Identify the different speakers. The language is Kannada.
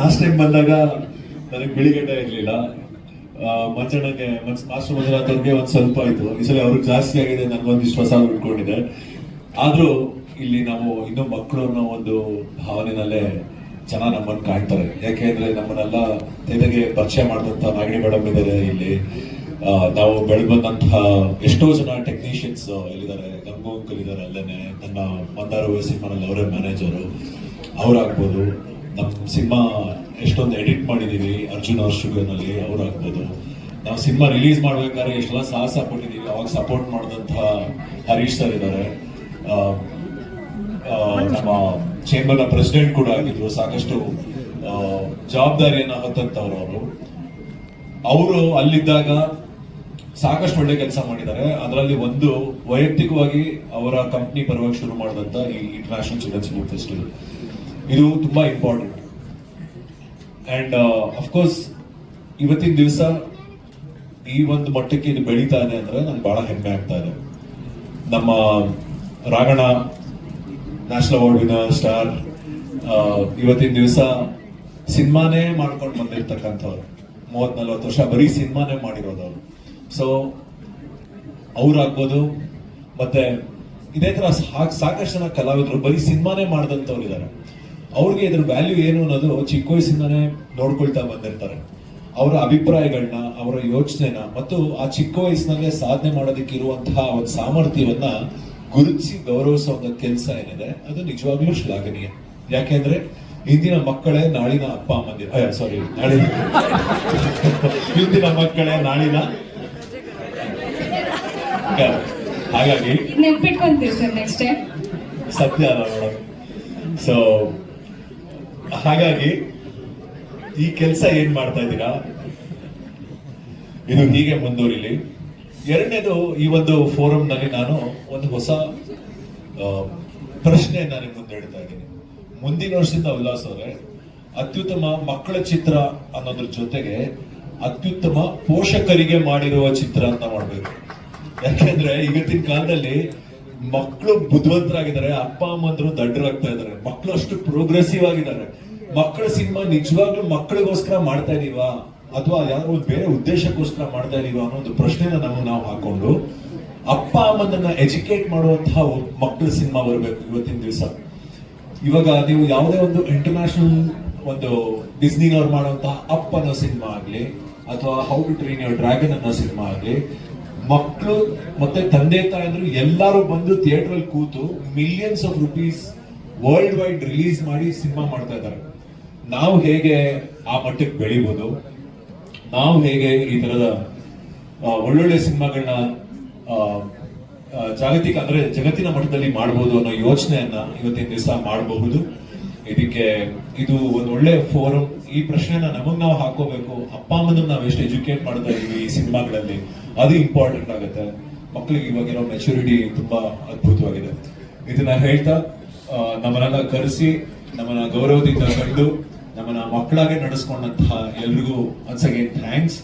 Speaker 1: ಲಾಸ್ಟ್ ಟೈಮ್ ಬಂದಾಗ ನನಗೆ ಬಿಳಿಗಡ್ಡ ಇರಲಿಲ್ಲ. ಮಂಜಣ್ಣಗೆ ಮಾಸ್ಟರ್ ಮಂಜುನಾಥ್ ಅವ್ರಿಗೆ ಒಂದು ಸ್ವಲ್ಪ ಆಯಿತು. ಈ ಸಲ ಅವ್ರಿಗೆ ಜಾಸ್ತಿ ಆಗಿದೆ ನನಗೊಂದಿಷ್ಟು ಹೊಸ ಉಟ್ಕೊಂಡಿದೆ ಆದರೂ ಇಲ್ಲಿ ನಾವು ಇನ್ನೂ ಮಕ್ಕಳು ಅನ್ನೋ ಒಂದು ಭಾವನೆನಲ್ಲೇ ಜನ ನಮ್ಮನ್ನು ಕಾಣ್ತಾರೆ. ಯಾಕೆಂದ್ರೆ ನಮ್ಮನ್ನೆಲ್ಲ ತೆಗೆಗೆ ಪರಿಚಯ ಮಾಡಿದಂಥ ನಾಗಿಣಿ ಮೇಡಮ್ ಇದ್ದಾರೆ ಇಲ್ಲಿ. ನಾವು ಬೆಳೆದು ಬಂದಂತಹ ಎಷ್ಟೋ ಜನ ಟೆಕ್ನಿಷಿಯನ್ಸ್ ಇಲ್ಲಿದ್ದಾರೆ ಗಂಗೋ ಅಂಕಲ್ ಇದ್ದಾರೆ ಅಲ್ಲೇನೆ, ನನ್ನ ಮಂದಾರ ಸಿನಿಮಾನಲ್ಲಿ ಅವರೇ ಮ್ಯಾನೇಜರು ಅವ್ರಾಗ್ಬೋದು. ನಮ್ಮ ಸಿನಿಮಾ ಎಷ್ಟೊಂದು ಎಡಿಟ್ ಮಾಡಿದೀವಿ ಅರ್ಜುನ್ ಅವ್ರ ಸ್ಟುಡಿಯೋನಲ್ಲಿ ಅವ್ರಾಗ್ಬೋದು ನಾವು ಸಿನಿಮಾ ರಿಲೀಸ್ ಮಾಡ್ಬೇಕಾದ್ರೆ ಎಷ್ಟೆಲ್ಲ ಸಾಹಸ ಕೊಟ್ಟಿದ್ದೀವಿ ಅವಾಗ ಸಪೋರ್ಟ್ ಮಾಡಿದಂತಹ ಹರೀಶ್ ಸರ್ ಇದ್ದಾರೆ ನಮ್ಮ ಚೇಂಬರ್ನ ಪ್ರೆಸಿಡೆಂಟ್ ಕೂಡ ಆಗಿದ್ರು, ಸಾಕಷ್ಟು ಜವಾಬ್ದಾರಿಯನ್ನು ಹೊತ್ತಂತವ್ರು ಅವರು. ಅವರು ಅಲ್ಲಿದ್ದಾಗ ಸಾಕಷ್ಟು ಒಳ್ಳೆ ಕೆಲಸ ಮಾಡಿದ್ದಾರೆ. ಅದರಲ್ಲಿ ಒಂದು ವೈಯಕ್ತಿಕವಾಗಿ ಅವರ ಕಂಪ್ನಿ ಪರವಾಗಿ ಶುರು ಮಾಡಿದಂತ ಈ ಇಂಟರ್ನ್ಯಾಷನಲ್ ಚಿಲ್ಡ್ರನ್ಸ್ ಫುಡ್ ಫೆಸ್ಟಿವಲ್ ಇದು ತುಂಬಾ ಇಂಪಾರ್ಟೆಂಟ್ ಅಂಡ್ ಅಫ್ಕೋರ್ಸ್ ಇವತ್ತಿನ ದಿವಸ ಈ ಒಂದು ಮಟ್ಟಕ್ಕೆ ಇದು ಬೆಳೀತಾ ಇದೆ ಅಂದ್ರೆ ನಂಗೆ ಬಹಳ ಹೆಮ್ಮೆ ಆಗ್ತಾ ಇದೆ. ನಮ್ಮ ರಾಗಣ ನ್ಯಾಷನಲ್ ಅವಾರ್ಡ್ ವಿನ ಸ್ಟಾರ್ ಇವತ್ತಿನ ದಿವಸ ಸಿನಿಮಾನೇ ಮಾಡ್ಕೊಂಡು ಬಂದಿರ್ತಕ್ಕಂಥವ್ರು. ಮೂವತ್ ನಲ್ವತ್ತು ವರ್ಷ ಬರೀ ಸಿನಿಮಾನೇ ಮಾಡಿರೋದು ಅವರು. ಸೊ ಅವ್ರಾಗ್ಬೋದು ಮತ್ತೆ ಇದೇ ತರ ಸಾಕಷ್ಟು ಜನ ಕಲಾವಿದರು ಬರೀ ಸಿನಿಮಾನೇ ಮಾಡಿದಂಥವ್ರು ಇದ್ದಾರೆ ಅವ್ರಿಗೆ ಇದ್ರ ವ್ಯಾಲ್ಯೂ ಏನು ಅನ್ನೋದು ಚಿಕ್ಕ ವಯಸ್ಸಿಂದನೇ ನೋಡ್ಕೊಳ್ತಾ ಬಂದಿರ್ತಾರೆ. ಅವರ ಅಭಿಪ್ರಾಯಗಳನ್ನ ಅವರ ಯೋಚನೆನ ಮತ್ತು ಆ ಚಿಕ್ಕ ವಯಸ್ಸಿನಲ್ಲೇ ಸಾಧನೆ ಮಾಡೋದಕ್ಕೆ ಇರುವಂತಹ ಒಂದು ಸಾಮರ್ಥ್ಯವನ್ನ ಗುರುತಿಸಿ ಗೌರವಿಸೋ ಒಂದು ಕೆಲಸ ಏನಿದೆ ಅದು ನಿಜವಾಗ್ಲೂ ಶ್ಲಾಘನೀಯ. ಯಾಕೆಂದ್ರೆ ಇಂದಿನ ಮಕ್ಕಳೇ ನಾಳಿನ ಅಪ್ಪ ಅಮ್ಮಂದಿರ ಸಾರಿ ನಾಳಿನ. ಇಂದಿನ ಮಕ್ಕಳೇ ನಾಳಿನ. ಹಾಗಾಗಿ
Speaker 2: ನೆನ್ಪಿಟ್ಕೊಂತೀವಿ ಸರ್ ನೆಕ್ಸ್ಟ್ ಟೈಮ್
Speaker 1: ಸತ್ಯ ಅಲ್ಲ ಮೇಡಮ್ ಸೊ ಹಾಗಾಗಿ ಈ ಕೆಲಸ ಏನ್ ಮಾಡ್ತಾ ಇದ್ದೀರಾ? ಇದು ಹೀಗೆ ಮುಂದುವರಿಲಿ. ಎರಡನೇದು ಈ ಒಂದು ಫೋರಂ ನಲ್ಲಿ ನಾನು ಒಂದು ಹೊಸ ಪ್ರಶ್ನೆಯನ್ನ ನಾನು ಮುಂದೆ ಇಡ್ತಾ ಇದ್ದೀನಿ. ಮುಂದಿನ ವರ್ಷದಿಂದ ಉಲ್ಲಾಸ್ ಅವರೇ, ಅತ್ಯುತ್ತಮ ಮಕ್ಕಳ ಚಿತ್ರ ಅನ್ನೋದ್ರ ಜೊತೆಗೆ ಅತ್ಯುತ್ತಮ ಪೋಷಕರಿಗೆ ಮಾಡಿರುವ ಚಿತ್ರ ಅಂತ ಮಾಡ್ಬೇಕು. ಯಾಕೆಂದ್ರೆ ಇವತ್ತಿನ ಕಾಲದಲ್ಲಿ ಮಕ್ಕಳು ಬುದ್ಧಿವಂತರಾಗಿದ್ದಾರೆ, ಅಪ್ಪ ಅಮ್ಮಂದ್ರು ದಡ್ಡರಾಗ್ತಾ ಇದ್ದಾರೆ ಮಕ್ಕಳು ಅಷ್ಟು ಪ್ರೋಗ್ರೆಸಿವ್ ಆಗಿದ್ದಾರೆ. ಮಕ್ಕಳ ಸಿನಿಮಾ ನಿಜವಾಗ್ಲೂ ಮಕ್ಕಳಿಗೋಸ್ಕರ ಮಾಡ್ತಾ ಇದೀವಾ? ಅಥವಾ ಯಾರೋ ಬೇರೆ ಉದ್ದೇಶಕ್ಕೋಸ್ಕರ ಮಾಡ್ತಾ ಇದೀವಾ ಅನ್ನೋ ಒಂದು ಪ್ರಶ್ನೆನ ನಾವು ನಾವು ಹಾಕೊಂಡು ಅಪ್ಪ, ಅಮ್ಮನನ್ನ ಎಜುಕೇಟ್ ಮಾಡುವಂತಹ ಮಕ್ಕಳ ಸಿನಿಮಾ ಬರಬೇಕು ಇವತ್ತಿನ ದಿವಸ. ಇವಾಗ ನೀವು ಯಾವುದೇ ಒಂದು ಇಂಟರ್ನ್ಯಾಷನಲ್ ಒಂದು ಡಿಸ್ನಿನವ್ರು ಮಾಡುವಂತಹ ಅಪ್ ಅನ್ನೋ ಸಿನಿಮಾ ಆಗ್ಲಿ, ಅಥವಾ how to train your dragon ಅನ್ನೋ ಸಿನಿಮಾ ಆಗ್ಲಿ, ಮಕ್ಕಳು ಮತ್ತೆ ತಂದೆ ತಾಯಂದ್ರು ಎಲ್ಲರೂ ಬಂದು ಥಿಯೇಟರ್ ಅಲ್ಲಿ ಕೂತು millions of rupees world wide release ಮಾಡಿ ಸಿನಿಮಾ ಮಾಡ್ತಾ ಇದ್ದಾರೆ. ನಾವು ಹೇಗೆ ಆ ಮಟ್ಟಕ್ಕೆ ಬೆಳಿಬೋದು, ನಾವು ಹೇಗೆ ಈ ತರದ ಒಳ್ಳೊಳ್ಳೆ ಸಿನಿಮಾಗಳನ್ನ ಜಾಗತಿಕ, ಅಂದ್ರೆ ಜಗತ್ತಿನ ಮಟ್ಟದಲ್ಲಿ ಮಾಡಬಹುದು ಅನ್ನೋ ಯೋಚನೆಯನ್ನ ಇವತ್ತಿನ ದಿವಸ ಮಾಡಬಹುದು. ಇದಕ್ಕೆ ಇದು ಒಂದು ಒಳ್ಳೆ ಫೋರಂ. ಈ ಪ್ರಶ್ನೆನ ನಮಗ್ ನಾವು ಹಾಕೋಬೇಕು. ಅಪ್ಪ ಅಮ್ಮನ ನಾವು ಎಷ್ಟು ಎಜುಕೇಟ್ ಮಾಡ್ತಾ ಇದೀವಿ ಈ ಸಿನಿಮಾಗಳಲ್ಲಿ, ಅದು ಇಂಪಾರ್ಟೆಂಟ್ ಆಗುತ್ತೆ. ಮಕ್ಕಳಿಗೆ ಇವಾಗಿರೋ ಮೆಚುರಿಟಿ ತುಂಬಾ ಅದ್ಭುತವಾಗಿದೆ. ಇದನ್ನ ಹೇಳ್ತಾ ನಮ್ಮನ್ನ ಕರೆಸಿ, ನಮ್ಮನ್ನ ಗೌರವದಿಂದ ಕಂಡು ನಮ್ಮನ್ನ ಮಕ್ಕಳಾಗೆ ನಡೆಸ್ಕೊಂಡಂತಹ ಎಲ್ರಿಗೂ ಒನ್ಸ್ ಅಗೇನ್ ಥ್ಯಾಂಕ್ಸ್